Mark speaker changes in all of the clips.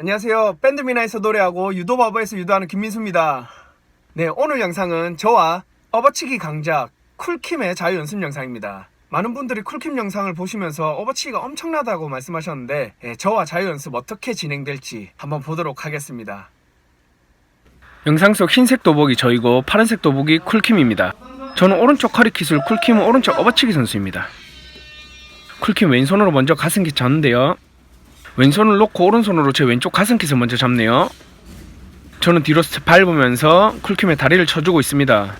Speaker 1: 안녕하세요. 밴드미나에서 노래하고 유도바버에서 유도하는 김민수입니다. 네, 오늘 영상은 저와 업어치기 강작 쿨킴의 자유 연습 영상입니다. 많은 분들이 쿨킴 영상을 보시면서 업어치기가 엄청나다고 말씀하셨는데 예, 저와 자유 연습 어떻게 진행될지 한번 보도록 하겠습니다. 영상 속 흰색 도복이 저이고 파란색 도복이 쿨킴입니다. 저는 오른쪽 허리 기술, 쿨킴은 오른쪽 업어치기 선수입니다. 쿨킴 왼손으로 먼저 가슴기 잡는데요. 왼손을 놓고 오른손으로 제 왼쪽 가슴kit을 먼저 잡네요. 저는 뒤로 스텝 밟으면서 쿨킴의 다리를 쳐주고 있습니다.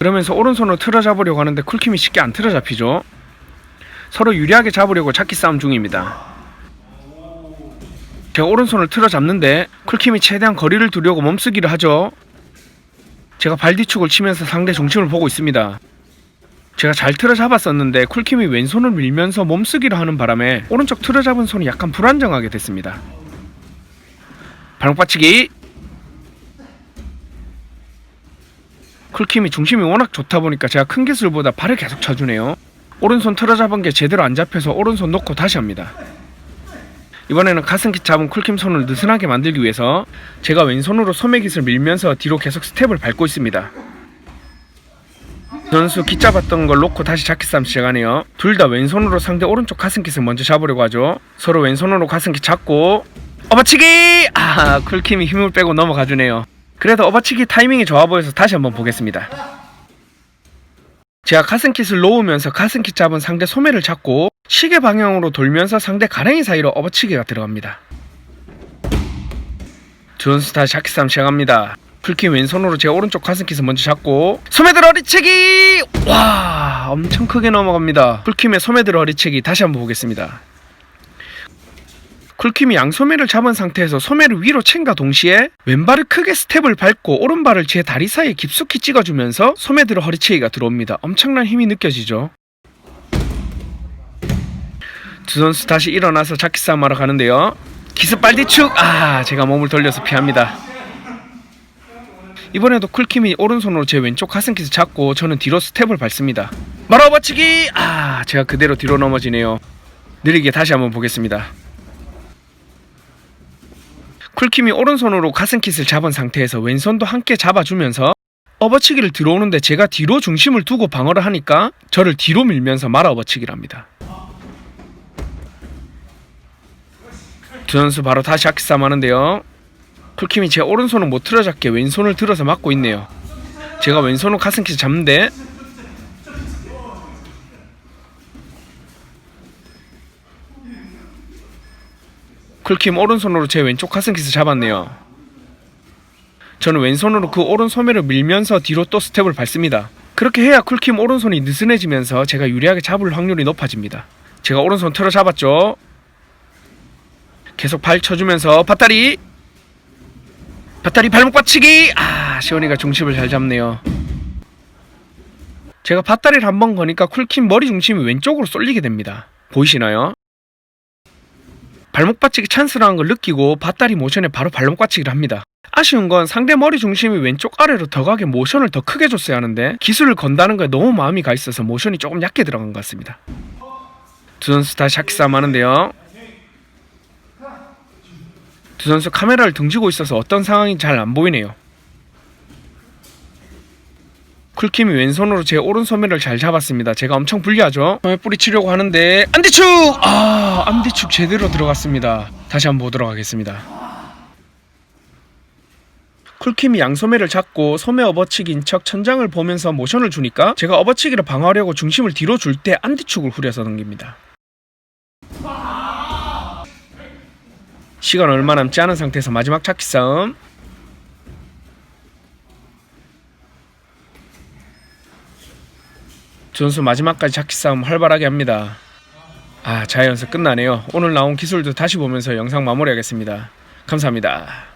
Speaker 1: 그러면서 오른손으로 틀어 잡으려고 하는데 쿨킴이 쉽게 안 틀어 잡히죠. 서로 유리하게 잡으려고 찾기 싸움 중입니다. 제가 오른손을 틀어 잡는데 쿨킴이 최대한 거리를 두려고 몸쓰기를 하죠. 제가 발 뒤축을 치면서 상대 중심을 보고 있습니다. 제가 잘 틀어 잡았었는데 쿨킴이 왼손을 밀면서 몸쓰기를 하는 바람에 오른쪽 틀어 잡은 손이 약간 불안정하게 됐습니다. 발목 받치기 쿨킴이 중심이 워낙 좋다 보니까 제가 큰 기술보다 발을 계속 쳐주네요. 오른손 틀어 잡은 게 제대로 안 잡혀서 오른손 놓고 다시 합니다. 이번에는 가슴kit 잡은 쿨킴 손을 느슨하게 만들기 위해서 제가 왼손으로 소매 깃을 밀면서 뒤로 계속 스텝을 밟고 있습니다. 선수 기 잡았던 걸 놓고 다시 잡기 싸움 시작하네요. 둘 다 왼손으로 상대 오른쪽 가슴kit을 먼저 잡으려고 하죠. 서로 왼손으로 가슴kit 잡고 어버치기! 아 쿨킴이 힘을 빼고 넘어가주네요. 그래도 어버치기 타이밍이 좋아 보여서 다시 한번 보겠습니다. 제가 가슴kit을 놓으면서 가슴kit 잡은 상대 소매를 잡고 시계 방향으로 돌면서 상대 가랭이 사이로 어버치기가 들어갑니다. 두 선수 다시 잡기 싸움 시작합니다. 풀킴 왼손으로 제 오른쪽 가슴kit을 먼저 잡고 소매들 허리채기! 와 엄청 크게 넘어갑니다. 풀킴의 소매들 허리채기 다시 한번 보겠습니다. 쿨킴이 양소매를 잡은 상태에서 소매를 위로 챈과 동시에 왼발을 크게 스텝을 밟고 오른발을 제 다리 사이에 깊숙이 찍어주면서 소매들어 허리채기가 들어옵니다. 엄청난 힘이 느껴지죠. 두 선수 다시 일어나서 자키 싸움 하러 가는데요. 기습 발뒤축! 아, 제가 몸을 돌려서 피합니다. 이번에도 쿨킴이 오른손으로 제 왼쪽 가슴kit을 잡고 저는 뒤로 스텝을 밟습니다. 말아 버치기! 아, 제가 그대로 뒤로 넘어지네요. 느리게 다시 한번 보겠습니다. 쿨킴이 오른손으로 가슴kit을 잡은 상태에서 왼손도 함께 잡아주면서 업어치기를 들어오는데 제가 뒤로 중심을 두고 방어를 하니까 저를 뒤로 밀면서 말아 업어치기를 합니다. 두 선수 바로 다시 아키싸움 하는데요. 쿨킴이 제 오른손을 못 틀어잡게 왼손을 들어서 막고 있네요. 제가 왼손으로 가슴kit을 잡는데 쿨킴 오른손으로 제 왼쪽 가슴kit을 잡았네요. 저는 왼손으로 그 오른 소매를 밀면서 뒤로 또 스텝을 밟습니다. 그렇게 해야 쿨킴 오른손이 느슨해지면서 제가 유리하게 잡을 확률이 높아집니다. 제가 오른손 틀어 잡았죠. 계속 발 쳐주면서 밧다리 밧다리 발목 받치기 아 시원이가 중심을 잘 잡네요. 제가 밧다리를 한번 거니까 쿨킴 머리 중심이 왼쪽으로 쏠리게 됩니다. 보이시나요? 발목 받치기 찬스라는 걸 느끼고 밧다리 모션에 바로 발목 받치기를 합니다. 아쉬운 건 상대 머리 중심이 왼쪽 아래로 더 가게 모션을 더 크게 줬어야 하는데 기술을 건다는 거에 너무 마음이 가 있어서 모션이 조금 얕게 들어간 것 같습니다. 두 선수 다시 샤키 싸움 하는데요. 두 선수 카메라를 등지고 있어서 어떤 상황인지 잘 안 보이네요. 쿨킴이 왼손으로 제 오른소매를 잘 잡았습니다. 제가 엄청 불리하죠. 뿌리치려고 하는데 안디축! 아 안디축 제대로 들어갔습니다. 다시 한번 보도록 하겠습니다. 쿨킴이 양소매를 잡고 소매 업어치기인 척 천장을 보면서 모션을 주니까 제가 업어치기를 방어하려고 중심을 뒤로 줄 때 안디축을 후려서 넘깁니다. 시간 얼마 남지 않은 상태에서 마지막 찾기 싸움 전수 마지막까지 찾기 싸움 활발하게 합니다. 아 자연스 끝나네요. 오늘 나온 기술도 다시 보면서 영상 마무리하겠습니다. 감사합니다.